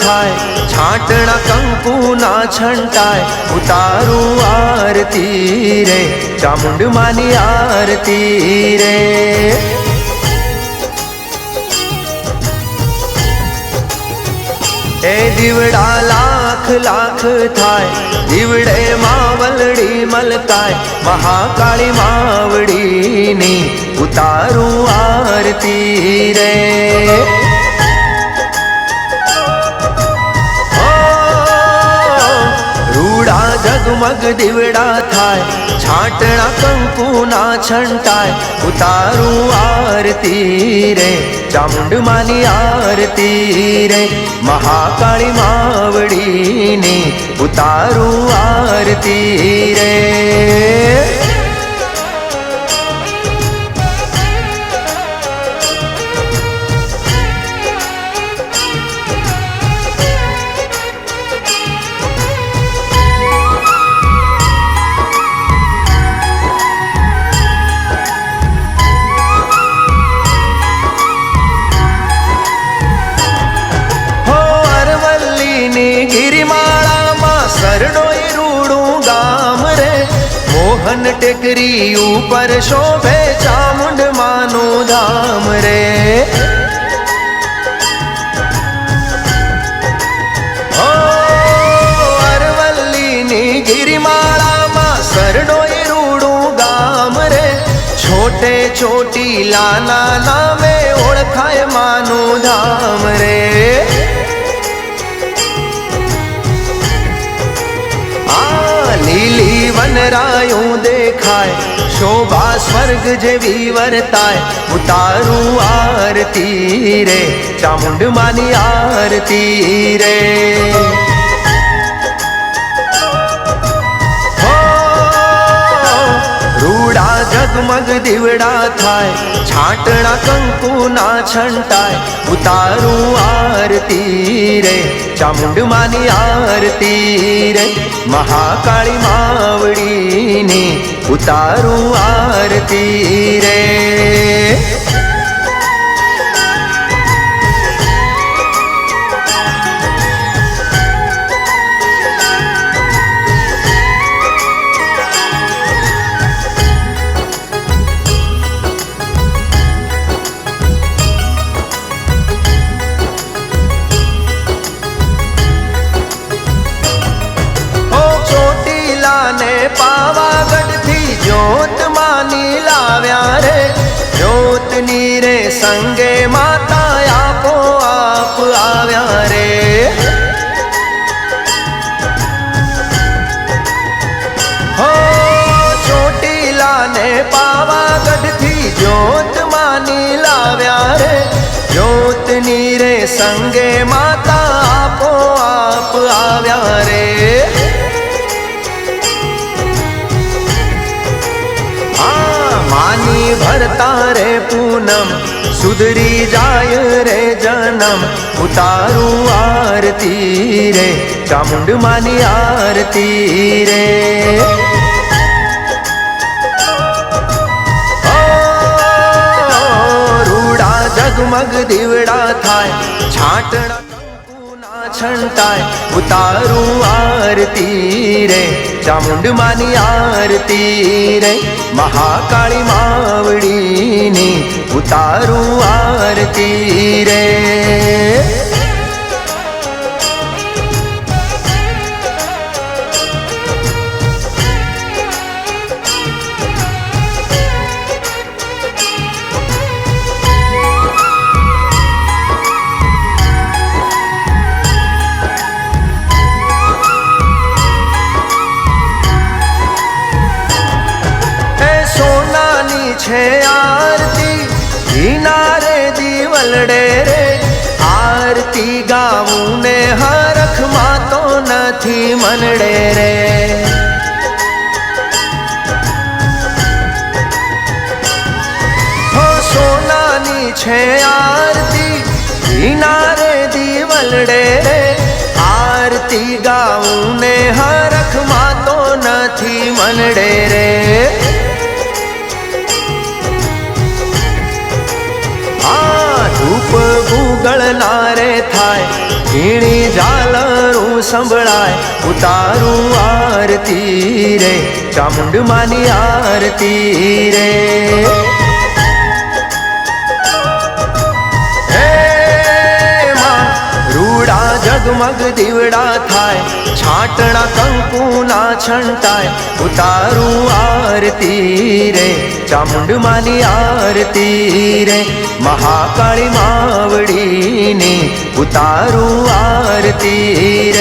રૂડા જગમગ દીવડા થાય છાંટણા કંકુના છંટાય ઉતારું આરતી રે ચામુંડ માની આરતી રે એ દીવડા લાખ લાખ થાય દીવડે માવલડી મલકાય મહાકાળી માવડીની ઉતારું આરતી રે રૂડા જગમગ દીવડા થાય, છાંટણા કંકુના છંટાય. ઉતારું આરતી રે ચામુંડ માની આરતી રે. મહાકાળી માવડીની ઉતારું આરતી રે. ગિરિમાળામાં સરડોઈ રૂડું ગામ રે મોહન ટેકરી ઉપર શોભે ચામુંડ માનું ધામ રે ગિરિમાળામાં સરડોઈ રૂડું ગામ રે છોટે ચોટી લાના નામે ઓળખાય માનું ધામ રે લીલી વનરાયું દેખાય શોભા સ્વર્ગ જેવી વર્તાય. ઉતારું આરતી રે ચામુંડ માની આરતી રે. રૂડા જગમગ દીવડા થાય છાંટણા કંકુના છંટાય ઉતારું આરતી રે ચામુંડ માની આરતી રે મહાકાળી માવડીની ઉતારું આરતી રે ચોટીલા ને પાવાગઢ થી જ્યોત માની લાવ્યા રે જ્યોતની રે સંગે માતા આપો આપ આવ્યા રે હો ચોટીલા ને પાવાગઢ થી જ્યોત માની લાવ્યા રે જ્યોતની રે સંગે માતા આપો આપ આવ્યા રે भरता रे पूनम, सुधरी जाय रे जन्म, उतारू आरती रे, चामुंड मानी आरती रे। रूड़ा जगमग दिवड़ा थाय छाटना છંટાય ઉતારું આરતી રે ચામુંડ માની આરતી રે મહાકાળી માવડીની ઉતારું આરતી રે. છે આરતી હીના દીવલડે રે આરતી ગાવું ને હરખમાં તો નથી મનડે રે સોનાની છે આરતી હીના રે દીવલડે રે આરતી ગાવું ને હરખમાં તો નથી મનડે રે ઉગળનારે થાય ઝીણી ઝાલરું સંભળાય ઉતારું આરતી રે ચામુંડ માની આરતી રે જગમગ દીવડા થાય, છાટણા કંકુના છંટાય ઉતારું આરતી રે ચામુંડ માની આરતી રે. મહાકાળી માવડીની ઉતારું આરતી રે.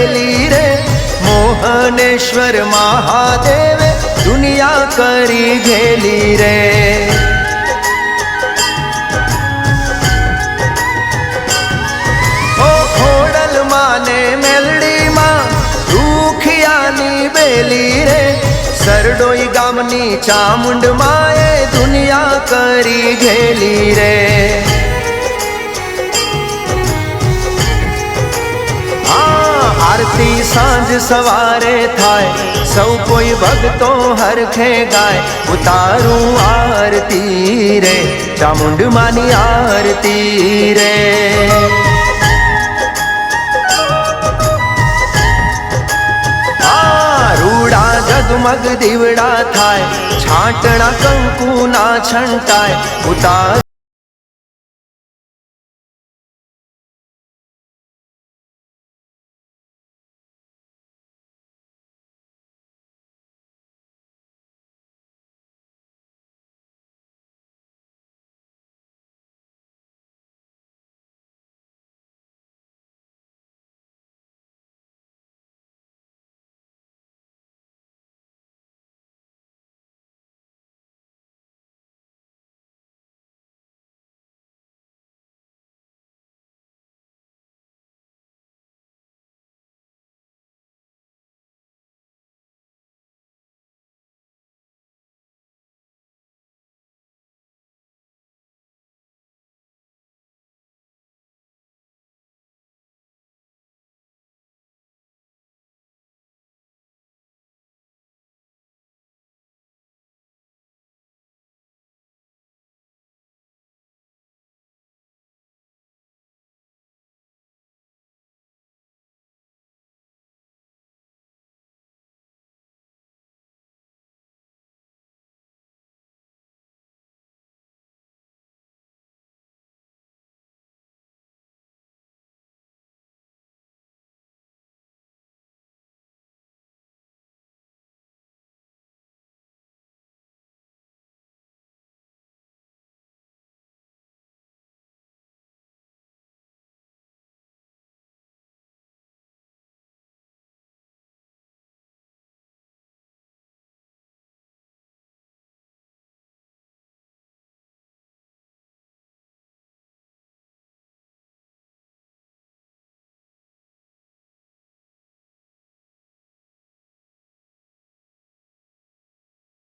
બેલી રે, મોહનેશ્વર મહાદેવે દુનિયા કરી ઘેલી રે. ઓ ખોડલ માને મેલડી દુખિયાની બેલી રે, સરડોઈ ગામની ચામુંડ માએ દુનિયા કરી ઘેલી રે. સવારે થાય સૌ કોઈ ભક્તો હરખે ગાય ઉતારું આરતી રે ચામુંડ માની આરતી રે આ રૂડા જગમગ દીવડા થાય છાંટણા કંકુના છંટાય ઉતાર